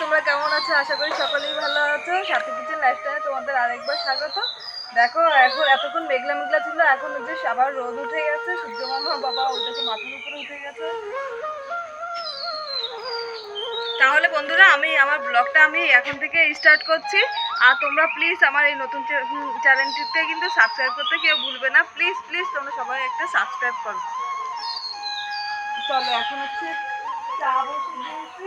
তোমরা কেমন আছো? আশা করি সকলেই ভালো আছো। সাথে কিচেন লাইফস্টাইলে তোমাদের আরেকবার স্বাগত। দেখো, এখন এতক্ষণ মেঘলা মেঘলা ছিল, এখন যে আবার রোদ উঠে গেছে সূর্য মামা বাবা ওইটাকে মাথার উপরে উঠে গেছে। তাহলে বন্ধুরা, আমি আমার ব্লগটা আমি এখন থেকে স্টার্ট করছি। আর তোমরা প্লিজ আমার এই নতুন চ্যানেলটিতে কিন্তু সাবস্ক্রাইব করতে কেউ ভুলবে না। প্লিজ প্লিজ তোমরা সবাই একটা সাবস্ক্রাইব করো। চলো, এখন হচ্ছে চা বসিয়ে দিয়েছি।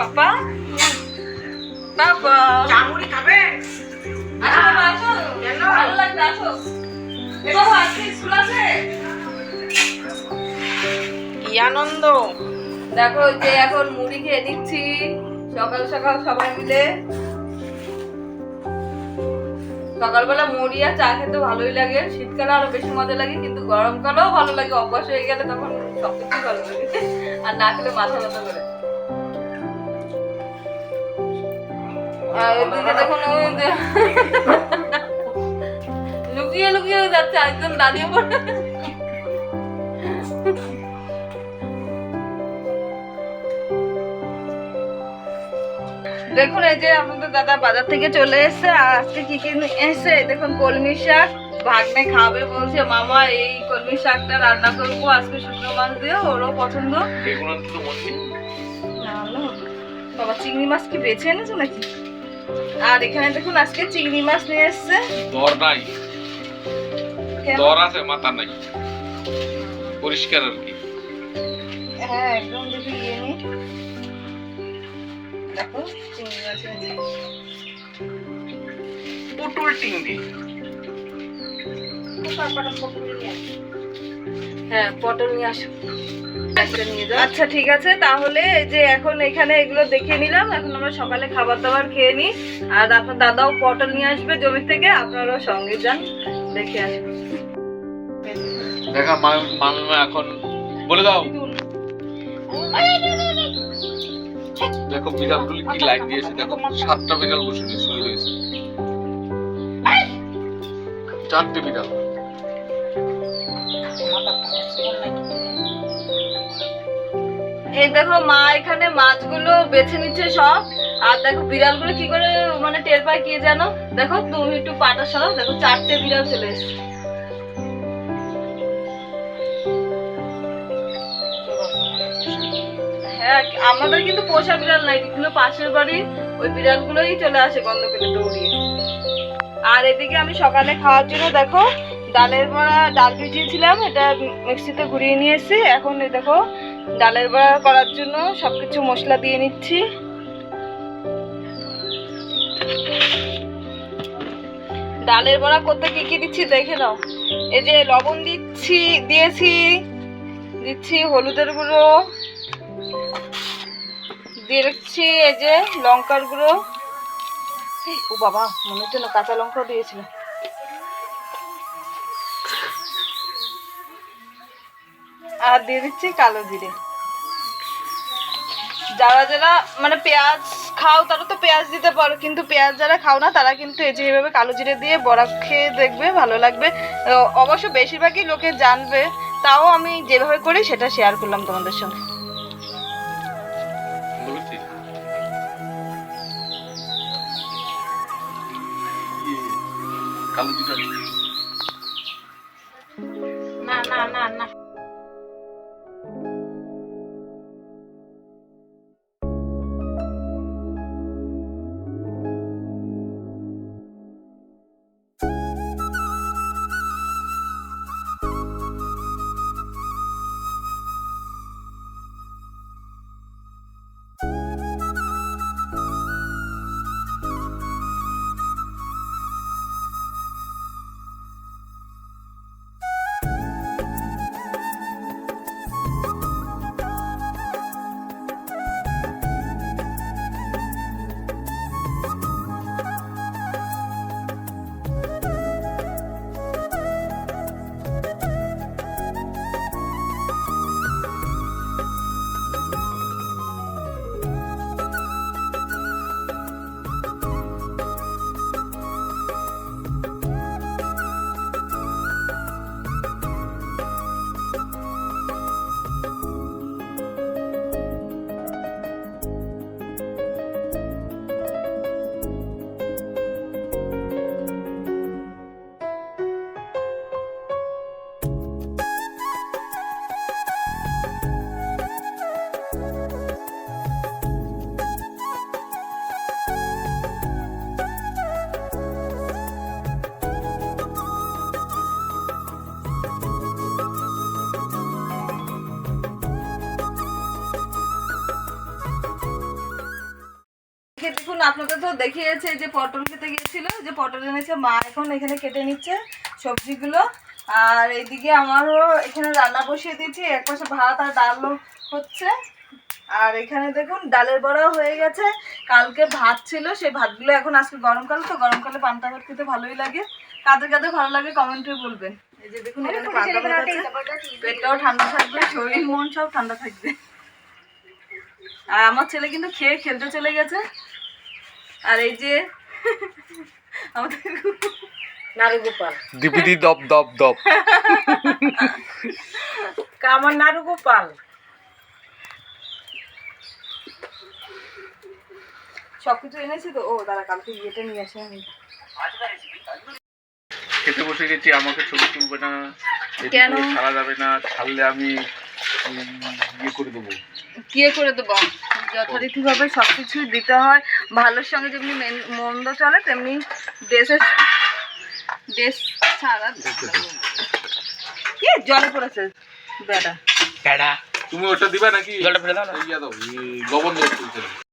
পাপা? বাবা চামড়ি খাবে? আসো বাবা আসো। কেন? ভালো লাগবে আসো। বাবা আজকে স্কুল আছে? কি আনন্দ। দেখো যে এখন মুড়ি খেয়ে দিচ্ছি সকাল সকাল সবাই মিলে। সকালবেলা মুড়ি আর চা খেতে ভালোই লাগে। শীতকালে আরও বেশি মজা লাগে কিন্তু গরমকালেও ভালো লাগে। অভ্যাস হয়ে গেলে তখন সবকিছুই ভালো লাগে। আর না খেলে মাথা ব্যথা করে। এদিকে দেখুন ওই যে লুকিয়ে লুকিয়ে যাচ্ছে একজন দাঁড়িয়ে পড়ে। দেখুন এই যে আমাদের দাদা বাজার থেকে চলে এসেছে আর আজকে কি কি এসেছে? দেখুন কলমি শাক ভাগ্নে খাবে বলছে মামা এই কলমি শাকটা রান্না করব আজকে শুকনো মাছ দিয়ে ওরও পছন্দ। বাবা চিংড়ি মাছ কি বেছে এনেছো নাকি? আর এখানে দেখুন আজকে চিংড়ি মাছ নিয়ে এসছে। দর নাই। দর আছে মাথা নাই। পরিষ্কার আর কি। হ্যাঁ একদম দেখি ইয়ে নি দেখো চিংড়ি মাছ এনেছে। পটল টিংড়ি হ্যাঁ পটল নিয়ে আসো। আচ্ছা ঠিক আছে তাহলে যে এখন এখানে এগুলো দেখে নিলাম এখন আমরা সকালে খাবার দাবার খেয়ে নিই। আর আপনার দাদাও পটল নিয়ে আসবে জমি থেকে আপনারাও সঙ্গে যান দেখে আসবেন দেখা মামিমা এখন বলে দাও। দেখো বিড়ালগুলি কি লাইট দিয়েছে দেখো সাতটা বিড়াল বসে রয়েছে, শুয়ে রয়েছে। চারটে বিড়াল। এই দেখো মা এখানে মাছগুলো বেছে নিচ্ছে সব। আর দেখো বিড়ালগুলো কি করে মানে টের পায় কি জানো? দেখো তুমি একটু পাটা সরাও। দেখো চারটে বিড়াল চলে এসছে। হ্যাঁ আমাদের কিন্তু পোষা বিড়াল নাই, কিন্তু পাশের বাড়ি ওই বিড়ালগুলোই চলে আসে গন্ধ পেলে দৌড়িয়ে। আর এদিকে আমি সকালে খাওয়ার জন্য দেখো ডালের বড়া, ডাল ভিজিয়েছিলাম, এটা মিক্সিতে ঘুরিয়ে নিয়ে এসেছি। এখন দেখো ডালের বড়া করার জন্য সবকিছু মশলা দিয়ে নিচ্ছি। ডালের বড়া করতে কি কি দিচ্ছি দেখে নাও। এই যে লবণ দিচ্ছি, দিয়েছি, দিচ্ছি হলুদের গুঁড়ো, দিয়ে এই যে লঙ্কার গুঁড়ো। ও বাবা, মনে হচ্ছে না কাঁচা লঙ্কাও দিয়েছিল। আর দিয়ে দিচ্ছি কালো জিরে। যারা যারা মানে পেঁয়াজ খাও, তারা তো পেঁয়াজ দিতে পারো, কিন্তু পেঁয়াজ যারা খাও না, তারা কিন্তু এই যে কালো জিরে দিয়ে বড়া খেয়ে দেখবে, ভালো লাগবে। অবশ্য বেশিরভাগই লোকে জানবে, তাও আমি যেভাবে করি সেটা শেয়ার করলাম তোমাদের সঙ্গে। কালো জিরা দেখুন আপনাদের তো দেখিয়েছে যে পটল খেতে গিয়েছিল যে পটল এনেছে মা এখন এখানে কেটে নিচ্ছে সবজিগুলো। আর এইদিকে আমারও এখানে রান্না বসিয়ে দিয়েছি এক পাশে ভাত আর ডালও হচ্ছে। আর এখানে দেখুন ডালের বড়াও হয়ে গেছে। কালকে ভাত ছিল সেই ভাতগুলো এখন আজকে গরমকাল তো গরমকালে পান্তা ভাত খেতে ভালোই লাগে। কাদের কাদের ভালো লাগে কমেন্টে বলবেন। এই যে দেখুন এখানে পান্তা ভাত আছে পেটটাও ঠান্ডা থাকবে শরীর মন সব ঠান্ডা থাকবে। আর আমার ছেলে কিন্তু খেয়ে খেলতে চলে গেছে। আর এই যে আমাদের নারু গোপাল দিপিদি দপ দপ। দপ আমার নারু গোপাল সবকিছু এনেছি তো। ও দাদা কালকে ইয়েটা নিয়ে আসে আমি। খেতে বসে গেছি আমাকে ছবি তুলবে না কেন? ছাড়া যাবে না ছাড়লে আমি ইয়ে করে দেবো। কি করে দেবো। যথারীতিভাবে সব কিছুই দিতে হয়। ভালোর সঙ্গে যেমনি মেন- মন্দ চলে তেমনি দেশের দেশ সারা কি জলে পড়েছে। বেটা তুমি ওটা দিবা নাকি? জলটা ফেলে দাও না। দাও এই লবণ দাও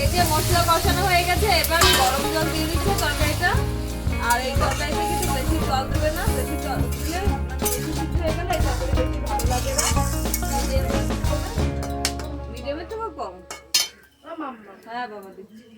এই যে মশলা কষানো হয়ে গেছে এবার গরম জল দিয়ে দিচ্ছে তরকারিটা। আর এই তরকারিতে কিন্তু বেশি জল দেবে না বেশি জল দিলে বেশি সিদ্ধ হয়ে গেলে এই তরকারি বেশি ভালো লাগে না। মিডিয়ামে তো কম। হ্যাঁ বাবা দিচ্ছি।